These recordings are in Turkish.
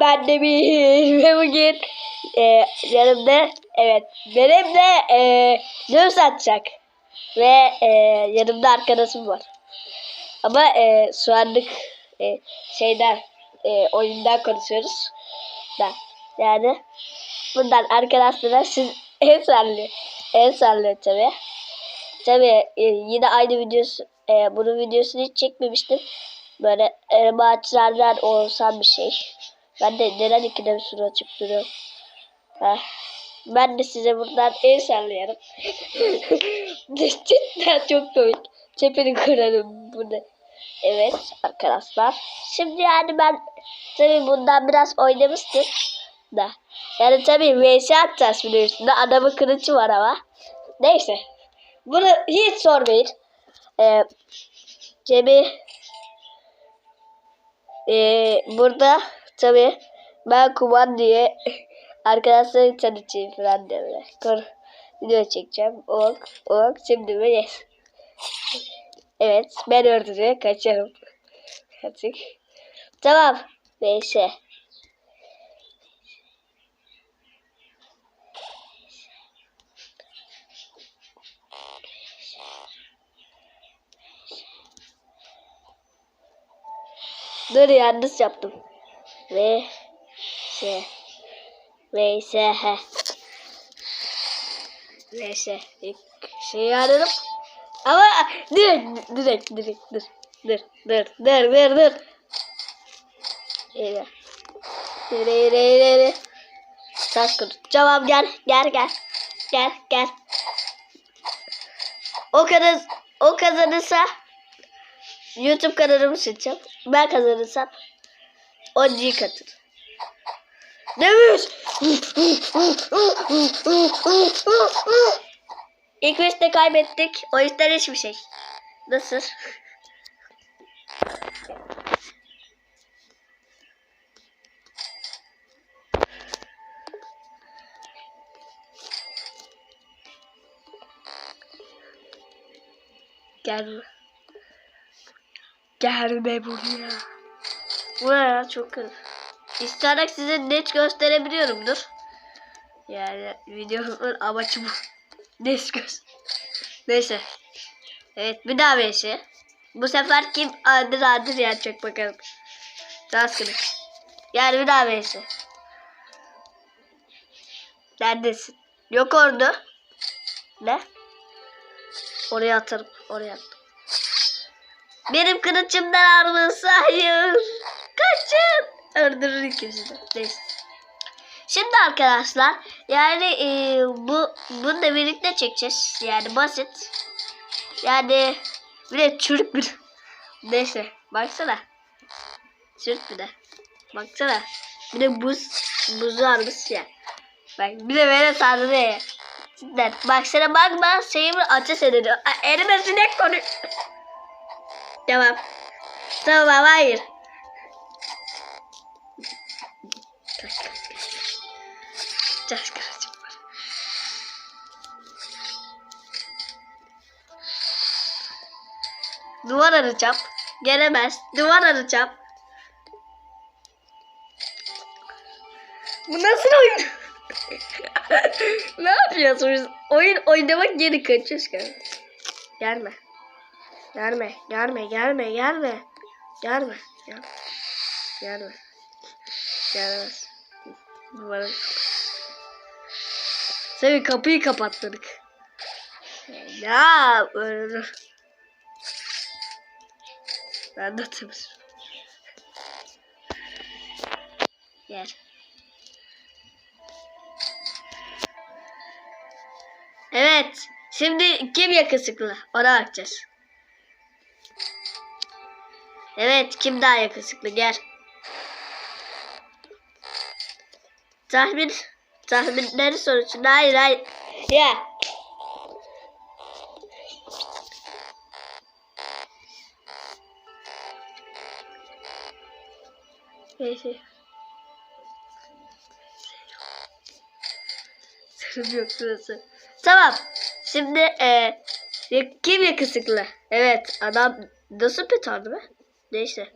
Ben Demir ve bugün e, yanımda evet benim de e, göğüs atacak ve e, yanımda arkadaşım var. Ama e, şu anlık e, şeyden e, oyundan konuşuyoruz da yani bundan arkadaşlara siz el sallıyor. El sallıyor tabi. Tabi e, yine aynı videosu e, bunun videosunu hiç çekmemiştim. Böyle elma ağaçlardan olsan bir şey. Ben de neden ikide bir sürü açıp duruyorum. Heh. Ben de size buradan el sallıyorum. Cidden çok komik. Çepini kırarım bunu. Evet arkadaşlar. Şimdi yani ben tabii bundan biraz oynamıştım. Da. Yani tabii VS atacağız de üstünde. Adamın kılıcı var ama. Neyse. Bunu hiç sormayın. Ee, Cem'i ee, burada tabi ben kuman diye arkadaşlar tanıtayım falan diye böyle. Kor video çekeceğim. Ok, ok, şimdi mi yes. Evet, ben öldürüyor, kaçarım. Kaçık. Tamam, neyse. Dur yanlış yaptım. Ve şey Neyse he. Neyse ilk şey ararım. Ama direkt direkt direkt dur. Dur dur dur dur dur. Yere. Yere yere yere yere. Taş kılıç. Tamam gel gel gel. Gel gel. O kadar o kazanırsa YouTube kanalımı seçeceğim. Ben kazanırsam 10 G katır. Demir. İlk beşte kaybettik. O yüzden hiçbir şey. Nasıl? Gelme. Gelme buraya. Bu ne ya çok kötü. İsterek size net gösterebiliyorumdur. Yani videomun amacı bu. Net göster. Neyse. Evet bir daha bir şey. Bu sefer kim adır adır yenecek bakalım. Kılıç. Yani bir daha bir şey. Neredesin? Yok orada. Ne? Oraya atarım. Oraya attım. Benim kılıçımdan arması hayır. Kaçın. Öldürür ikimizi de. Neyse. Şimdi arkadaşlar yani e, bu bunu da birlikte çekeceğiz. Yani basit. Yani bir de çürük bir. Neyse baksana. Çürük bir de. Baksana. Bir de buz buz varmış ya. Bak bir de böyle sardı ya. Cidden. Baksana bakma şeyimi ateş ediyor. Elime sinek konuyor. Tamam. Tamam hayır. Duvar arayacağım. Gelemez. Duvar arayacağım. Bu nasıl oyun? ne yapıyorsunuz? Oyun oynamak geri kaçıyoruz ki. Gelme. Gelme, gelme, gelme, gelme. Gelme, gelme. Gelme. Gelmez. Duvara. Tabii kapıyı kapattık. Ya öyle. Ben de tabii. Gel. Evet. Şimdi kim yakışıklı? Ona bakacağız. Evet. Kim daha yakışıklı? Gel. Tahmin. Tahminleri sonucunda. Hayır hayır. Ya. Neyse. Sarım yok sırası. Tamam. Şimdi e, kim yakışıklı? Evet adam nasıl petardı be? Neyse.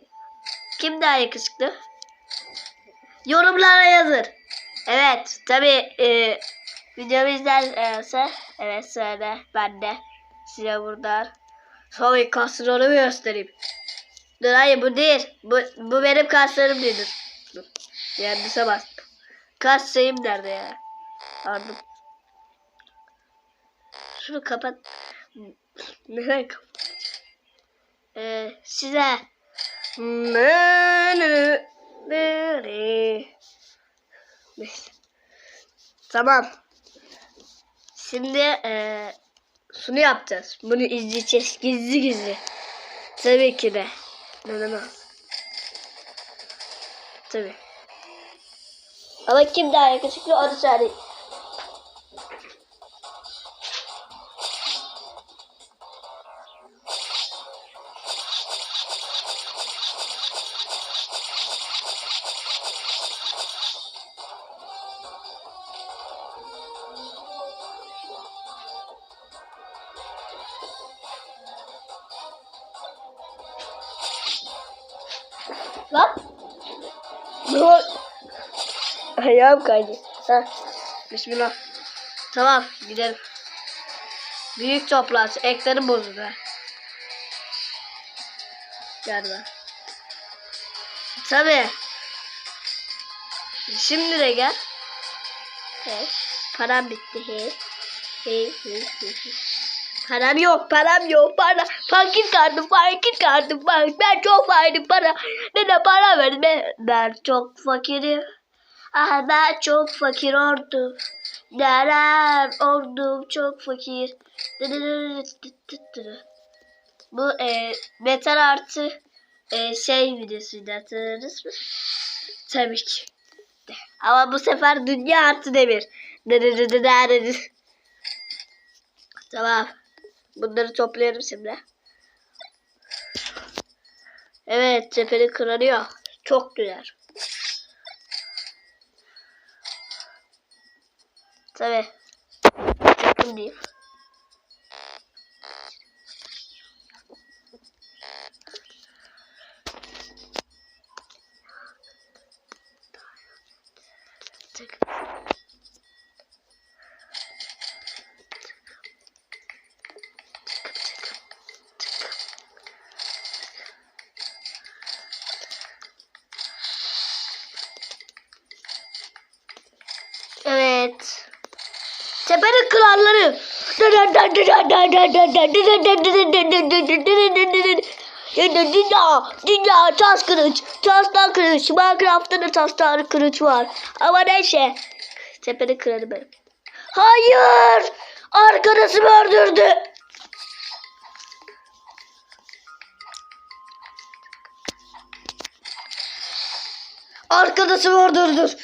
Kim daha yakışıklı? Yorumlara yazın. Evet tabi e, videomu izlerse evet söyle ben de size buradan Tabii kaslarımı göstereyim. Dur hayır bu değil. Bu, bu benim kaslarım değil. Dur. Yanlışa bastım. Kas şeyim nerede ya? Pardon. Şunu kapat. Neden kapat? Ee, size Neyse. Tamam. Şimdi eee şunu yapacağız. Bunu izleyeceğiz gizli gizli. Tabii ki de. Neden olmaz? Tabii. Ama kim daha yakışıklı onu söyleyeyim. Lan. Ol- Ayağım kaydı. Ha. Bismillah. Tamam gidelim. Büyük toplaç. Eklerim bozuldu. be. Tabii. Şimdi de gel. Hey. Param bitti. Hey. Hey. hey, hey, hey. Param yok, param yok, para. Fakir kardım, fakir kardım. Bak ben çok fakirim para. Nene para ver. Ben, çok fakirim. Ah ben çok fakir oldum. Neler oldum çok fakir. Bu e, metal artı e, şey videosuydu hatırladınız mı? Tabii ki. Ama bu sefer dünya artı demir. Tamam. Bunları toplayalım şimdi. Evet tepeli kırılıyor. Çok güzel. Tabi. Yakın değil. Tık. Evet. Tepenin kralları. Dünya, dünya tas kılıç, tastan kılıç, Minecraft'ta da tastan kılıç var. Ama neyse, tepenin kralı benim. Hayır, arkadaşımı öldürdü. Arkadaşımı öldürdü.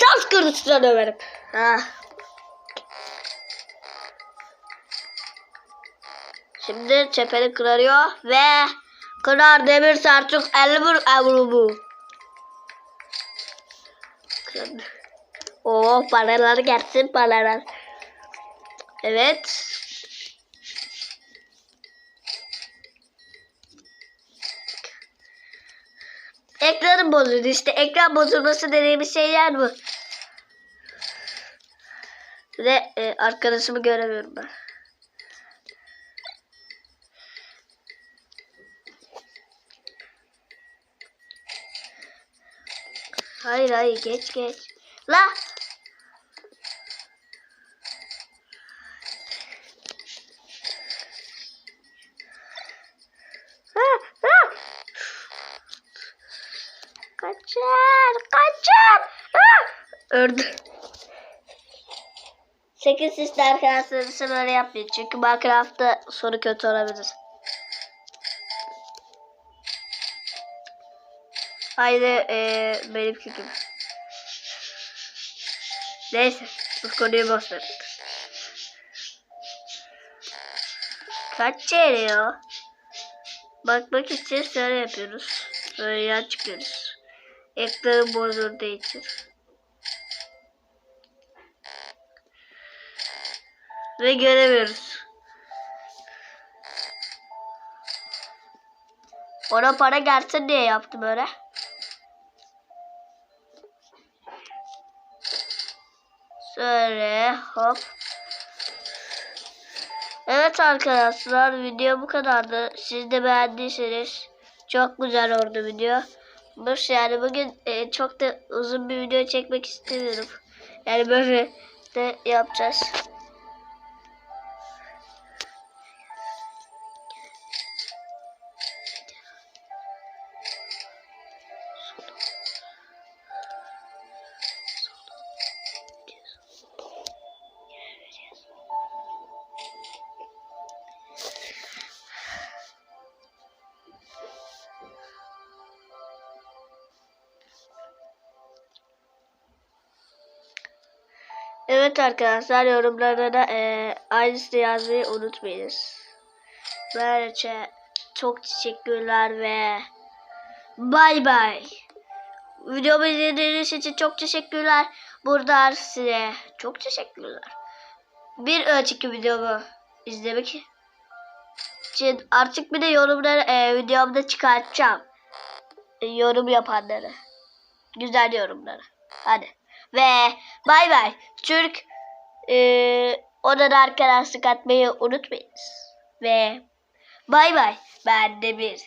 Tas kılıçla döverim. Ha. Şimdi çepeni kırarıyor ve kırar demir sarçuk elbur evrubu. Kırdı. Oo paralar gelsin paralar. Evet. Ekranım bozuldu işte. Ekran bozulması dediğimiz şeyler bu. Ve e, arkadaşımı göremiyorum ben. Hayır hayır geç geç. La. Ha, ha. Kaçar, kaçar. Ah! Öldü. 8 sisli arkadaşlarım böyle yapmayın. Çünkü Minecraft'ta sonu kötü olabilir. Haydi ee, benim fikrim. Neyse. Bu konuyu boş ver. Kaç geliyor? Bakmak için şöyle yapıyoruz. Böyle yan çıkıyoruz. Ekranın bozulduğu için. Ve göremiyoruz. Ona para gelsin diye yaptım öyle. Şöyle hop. Evet arkadaşlar video bu kadardı. Siz de beğendiyseniz çok güzel oldu video. Boş yani bugün e, çok da uzun bir video çekmek istemiyorum. Yani böyle de yapacağız. Evet arkadaşlar yorumlara da e, aynısını yazmayı unutmayınız. Böylece çok teşekkürler ve bay bay. Videomu izlediğiniz için çok teşekkürler. Buradan size çok teşekkürler. Bir önceki videomu izlemek için artık bir de yorumları e, videomda çıkartacağım. E, yorum yapanları. Güzel yorumları. Hadi. Ve bay bay. Türk e, ona da arkadaşlık atmayı unutmayınız. Ve bay bay. Ben de bir.